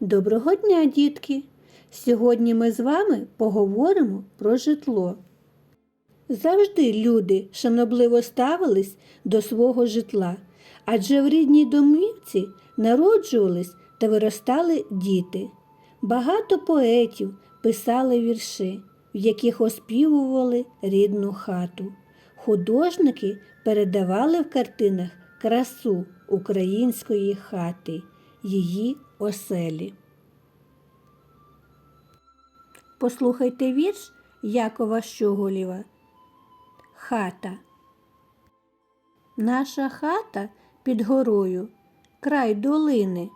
Доброго дня, дітки! Сьогодні ми з вами поговоримо про житло. Завжди люди шанобливо ставились до свого житла, адже в рідній домівці народжувались та виростали діти. Багато поетів писали вірші, в яких оспівували рідну хату. Художники передавали в картинах красу української хати, її оселі. Послухайте вірш Якова Щоголєва. Хата. Наша хата під горою, край долини.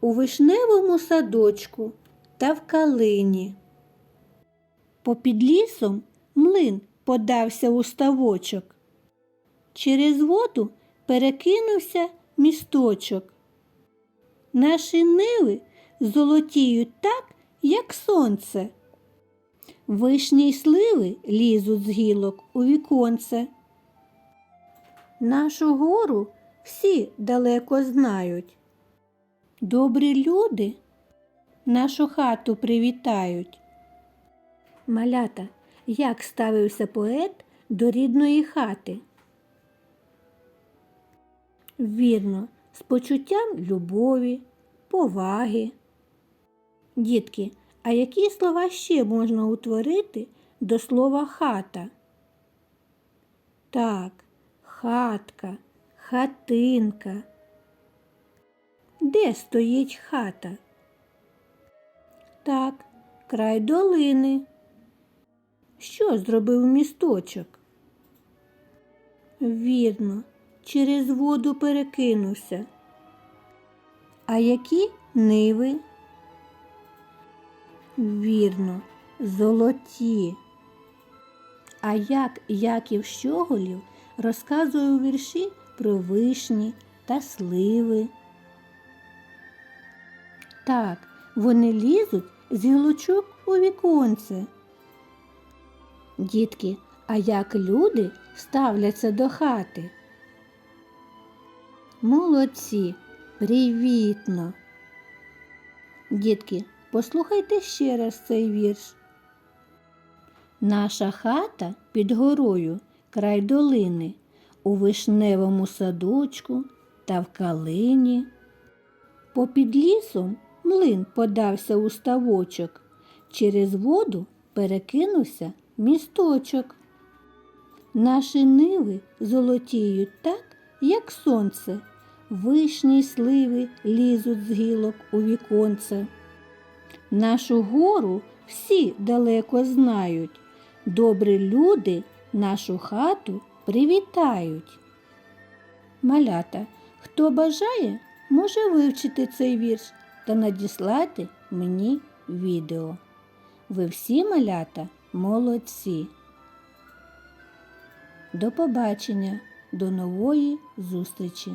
У вишневому садочку та в калині. Попід лісом млин подався у ставочок. Через воду перекинувся місточок. Наші ниви золотіють так, як сонце. Вишні й сливи лізуть з гілок у віконце. Нашу гору всі далеко знають. Добрі люди нашу хату привітають. Малята, як ставився поет до рідної хати? Вірно, з почуттям любові, поваги. Дітки, а які слова ще можна утворити до слова хата? Так, хатка, хатинка. Де стоїть хата? Так, край долини. Що зробив місточок? Вірно, через воду перекинувся. А які ниви? Вірно, золоті. А як Яків Щоголів розказує у вірші про вишні та сливи. Так, вони лізуть з гілочок у віконце. Дітки, а як люди ставляться до хати? Молодці, привітно. Дітки, послухайте ще раз цей вірш. Наша хата під горою, край долини, у вишневому садочку та в калині. Попід лісом млин подався у ставочок, через воду перекинувся місточок. Наші ниви золотіють так, як сонце, вишні й сливи лізуть з гілок у віконце. Нашу гору всі далеко знають, добрі люди нашу хату привітають. Малята, хто бажає, може вивчити цей вірш та надіслати мені відео. Ви всі малята молодці. До побачення, до нової зустрічі!